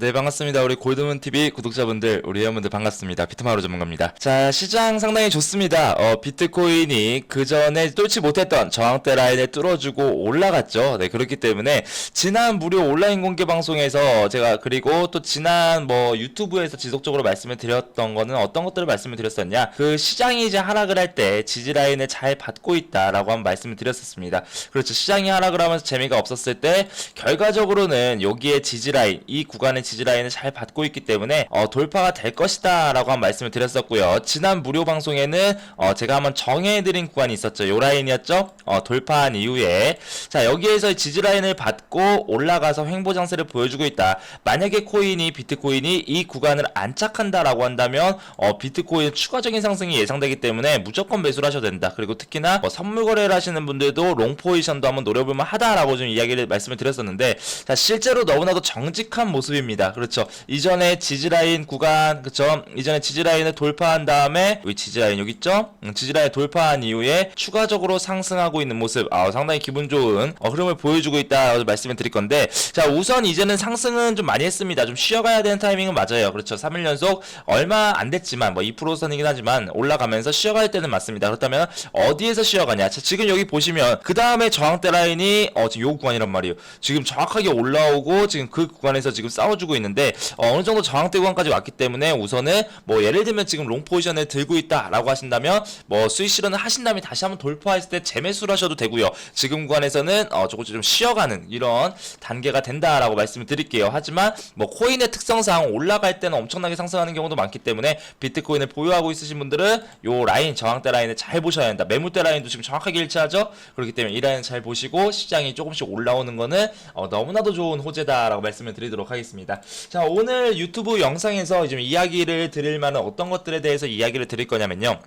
네 반갑습니다. 우리 골드문TV 구독자분들 우리 회원분들 반갑습니다. 비트마루 전문가입니다. 자 시장 상당히 좋습니다. 어 비트코인이 그 전에 뚫지 못했던 저항대 라인을 뚫어주고 올라갔죠. 네 그렇기 때문에 지난 무료 온라인 공개 방송에서 제가 그리고 또 지난 뭐 유튜브에서 지속적으로 말씀을 드렸던 거는 어떤 것들을 말씀을 드렸었냐? 그 시장이 이제 하락을 할 때 지지 라인을 잘 받고 있다라고 한번 말씀을 드렸었습니다. 그렇죠. 시장이 하락을 하면서 재미가 없었을 때 결과적으로는 여기에 지지 라인 이 구간의 지지 라인을 잘 받고 있기 때문에 어, 돌파가 될 것이다 라고 한 말씀을 드렸었고요. 지난 무료 방송에는 어, 제가 한번 정해드린 구간이 있었죠. 요 라인이었죠. 어, 돌파한 이후에 자 여기에서 지지 라인을 받고 올라가서 횡보 장세를 보여주고 있다. 만약에 코인이 비트코인이 이 구간을 안착한다 라고 한다면 어, 비트코인 추가적인 상승이 예상되기 때문에 무조건 매수를 하셔도 된다. 그리고 특히나 뭐 선물 거래를 하시는 분들도 롱 포지션도 한번 노려볼만 하다라고 좀 이야기를 말씀을 드렸었는데 자 실제로 너무나도 정직한 모습입니다. 그렇죠. 이전에 지지라인 구간 그렇죠. 이전에 지지라인을 돌파한 다음에 여기 지지라인 여기 있죠. 음, 지지라인 돌파한 이후에 추가적으로 상승하고 있는 모습 아 상당히 기분 좋은 어, 흐름을 보여주고 있다 말씀을 드릴 건데 자 우선 이제는 상승은 좀 많이 했습니다. 좀 쉬어가야 되는 타이밍은 맞아요. 그렇죠. 3일 연속 얼마 안 됐지만 뭐 2% 선이긴 하지만 올라가면서 쉬어갈 때는 맞습니다. 그렇다면 어디에서 쉬어가냐? 자, 지금 여기 보시면 그 다음에 저항대 라인이 어 지금 요 구간이란 말이에요. 지금 정확하게 올라오고 지금 그 구간에서 지금 싸워주고 있는데 어, 어느 정도 저항대 구간까지 왔기 때문에 우선은 뭐 예를 들면 지금 롱 포지션을 들고 있다라고 하신다면 뭐 수익 실현을 하신 다음에 다시 한번 돌파했을 때 재매수를 하셔도 되고요. 지금 구간에서는 어 조금 좀 쉬어가는 이런 단계가 된다라고 말씀을 드릴게요. 하지만 뭐 코인의 특성상 올라갈 때는 엄청나게 상승하는 경우도 많기 때문에 비트코인을 보유하고 있으신 분들은 요 라인 저항대 라인을 잘 보셔야 한다. 매물대 라인도 지금 정확하게 일치하죠. 그렇기 때문에 이 라인 잘 보시고 시장이 조금씩 올라오는 거는 어, 너무나도 좋은 호재다라고 말씀을 드리도록 하겠습니다. 자 오늘 유튜브 영상에서 좀 이야기를 드릴 만한 어떤 것들에 대해서 이야기를 드릴 거냐면요.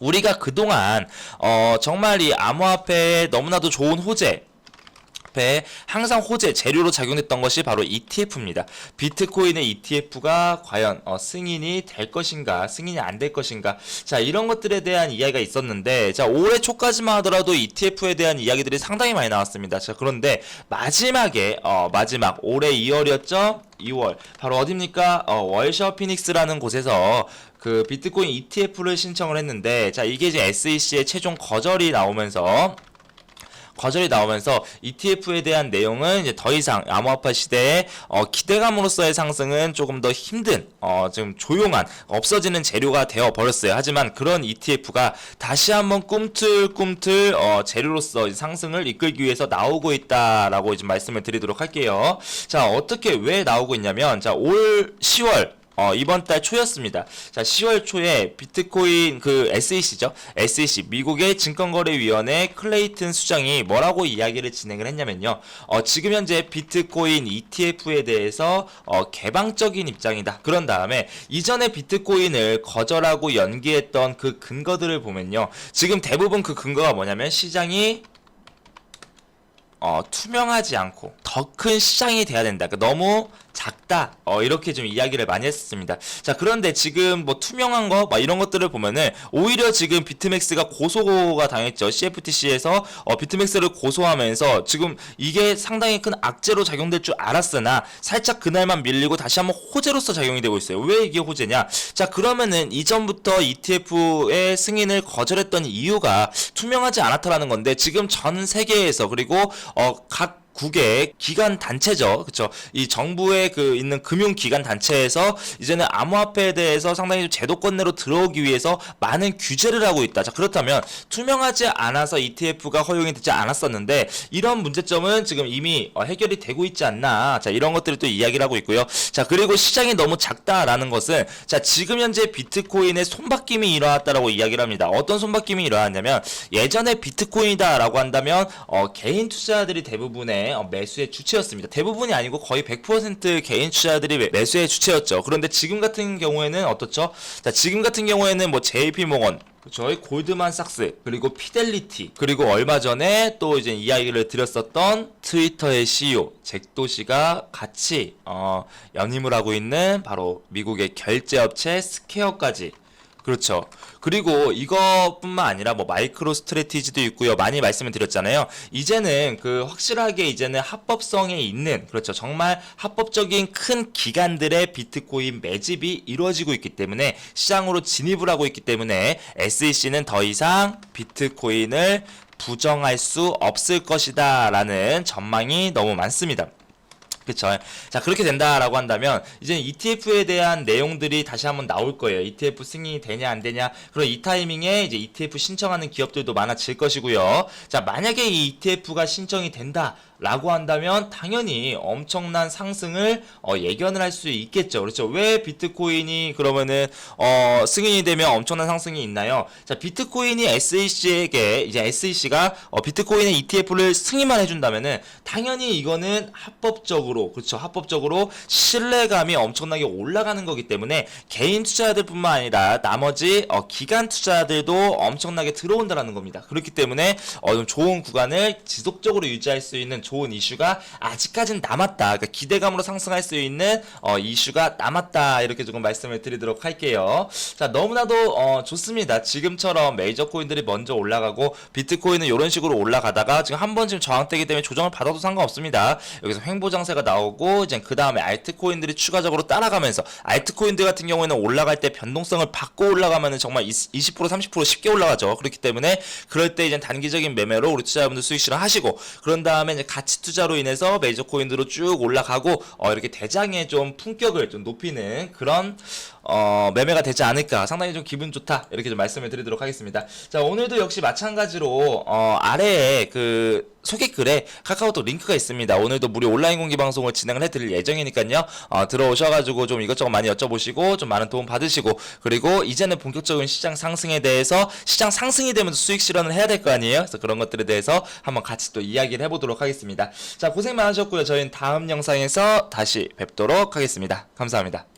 우리가 그동안 어 정말 이 암호화폐에 너무나도 좋은 호재 앞에 항상 호재 재료로 작용했던 것이 바로 ETF입니다. 비트코인의 ETF가 과연 어, 승인이 될 것인가, 승인이 안 될 것인가, 자 이런 것들에 대한 이야기가 있었는데, 자 올해 초까지만 하더라도 ETF에 대한 이야기들이 상당히 많이 나왔습니다. 자 그런데 마지막에 어, 마지막 올해 2월이었죠? 2월 바로 어딥니까? 어, 월셔 피닉스라는 곳에서 그 비트코인 ETF를 신청을 했는데, 자 이게 이제 SEC의 최종 거절이 나오면서 거절이 나오면서 ETF에 대한 내용은 이제 더 이상 암호화폐 시대에 어, 기대감으로서의 상승은 조금 더 힘든 어, 좀 조용한 없어지는 재료가 되어 버렸어요. 하지만 그런 ETF가 다시 한번 꿈틀꿈틀 어, 재료로서 상승을 이끌기 위해서 나오고 있다라고 이제 말씀을 드리도록 할게요. 자 어떻게 왜 나오고 있냐면 자 올 10월 어, 이번 달 초였습니다. 자, 10월 초에 비트코인 그 SEC죠. SEC 미국의 증권거래위원회 클레이튼 수장이 뭐라고 이야기를 진행을 했냐면요. 어, 지금 현재 비트코인 ETF에 대해서 어, 개방적인 입장이다. 그런 다음에 이전에 비트코인을 거절하고 연기했던 그 근거들을 보면요. 지금 대부분 그 근거가 뭐냐면 시장이 어, 투명하지 않고 더 큰 시장이 돼야 된다. 그러니까 너무 작다. 어, 이렇게 좀 이야기를 많이 했습니다. 자, 그런데 지금 뭐 투명한 거, 막 이런 것들을 보면은 오히려 지금 비트맥스가 고소가 당했죠. CFTC에서 어, 비트맥스를 고소하면서 지금 이게 상당히 큰 악재로 작용될 줄 알았으나 살짝 그날만 밀리고 다시 한번 호재로서 작용이 되고 있어요. 왜 이게 호재냐? 자, 그러면은 이전부터 ETF의 승인을 거절했던 이유가 투명하지 않았다라는 건데 지금 전 세계에서 그리고 어, 각 국의 기관 단체죠. 그렇죠? 이 정부에 그 있는 금융 기관 단체에서 이제는 암호화폐에 대해서 상당히 좀 제도권 내로 들어오기 위해서 많은 규제를 하고 있다. 자, 그렇다면 투명하지 않아서 ETF가 허용이 되지 않았었는데 이런 문제점은 지금 이미 어, 해결이 되고 있지 않나. 자, 이런 것들을 또 이야기를 하고 있고요. 자, 그리고 시장이 너무 작다라는 것은 자, 지금 현재 비트코인의 손바뀜이 일어났다라고 이야기를 합니다. 어떤 손바뀜이 일어났냐면 예전에 비트코인이다라고 한다면 어, 개인 투자자들이 대부분의 어, 매수의 주체였습니다. 대부분이 아니고 거의 100% 개인 투자자들이 매- 매수의 주체였죠. 그런데 지금 같은 경우에는 어떻죠? 자, 지금 같은 경우에는 뭐 JP 모건 저희 골드만삭스 그리고 피델리티 그리고 얼마 전에 또 이제 이야기를 드렸었던 트위터의 CEO 잭도시가 같이 어, 연임을 하고 있는 바로 미국의 결제업체 스퀘어까지 그렇죠. 그리고 이것뿐만 아니라 뭐 마이크로 스트레티지도 있고요. 많이 말씀을 드렸잖아요. 이제는 그 확실하게 이제는 합법성에 있는 그렇죠. 정말 합법적인 큰 기관들의 비트코인 매집이 이루어지고 있기 때문에 시장으로 진입을 하고 있기 때문에 SEC는 더 이상 비트코인을 부정할 수 없을 것이다라는 전망이 너무 많습니다. 그쵸. 자, 그렇게 된다라고 한다면, 이제 ETF에 대한 내용들이 다시 한번 나올 거예요. ETF 승인이 되냐, 안 되냐. 그럼 이 타이밍에 이제 ETF 신청하는 기업들도 많아질 것이고요. 자, 만약에 이 ETF가 신청이 된다. 라고 한다면 당연히 엄청난 상승을 어, 예견을 할 수 있겠죠. 그렇죠. 왜 비트코인이 그러면은 어, 승인이 되면 엄청난 상승이 있나요? 자, 비트코인이 SEC에게 이제 SEC가 어, 비트코인의 ETF를 승인만 해준다면은 당연히 이거는 합법적으로 그렇죠. 합법적으로 신뢰감이 엄청나게 올라가는 거기 때문에 개인 투자자들뿐만 아니라 나머지 어, 기관 투자자들도 엄청나게 들어온다라는 겁니다. 그렇기 때문에 어, 좀 좋은 구간을 지속적으로 유지할 수 있는 좋은 이슈가 아직까지는 남았다. 그러니까 기대감으로 상승할 수 있는 어, 이슈가 남았다. 이렇게 조금 말씀을 드리도록 할게요. 자, 너무나도 어, 좋습니다. 지금처럼 메이저 코인들이 먼저 올라가고 비트코인은 이런 식으로 올라가다가 지금 한 번 지금 저항되기 때문에 조정을 받아도 상관없습니다. 여기서 횡보 장세가 나오고 이제 그 다음에 알트코인들이 추가적으로 따라가면서 알트코인들 같은 경우에는 올라갈 때 변동성을 받고 올라가면은 정말 20% 30% 쉽게 올라가죠. 그렇기 때문에 그럴 때 이제 단기적인 매매로 우리 투자자분들 수익 실현 하시고 그런 다음에 이제 가치 투자로 인해서 메이저 코인으로 쭉 올라가고 어, 이렇게 대장의 좀 품격을 좀 높이는 그런 어, 매매가 되지 않을까 상당히 좀 기분 좋다 이렇게 좀 말씀을 드리도록 하겠습니다. 자 오늘도 역시 마찬가지로 어, 아래에 그 소개글에 카카오톡 링크가 있습니다. 오늘도 무료 온라인 공개 방송을 진행을 해드릴 예정이니까요. 어, 들어오셔가지고 좀 이것저것 많이 여쭤보시고 좀 많은 도움 받으시고 그리고 이제는 본격적인 시장 상승에 대해서 시장 상승이 되면서 수익 실현을 해야 될 거 아니에요. 그래서 그런 것들에 대해서 한번 같이 또 이야기를 해보도록 하겠습니다. 자 고생 많으셨고요. 저희는 다음 영상에서 다시 뵙도록 하겠습니다. 감사합니다.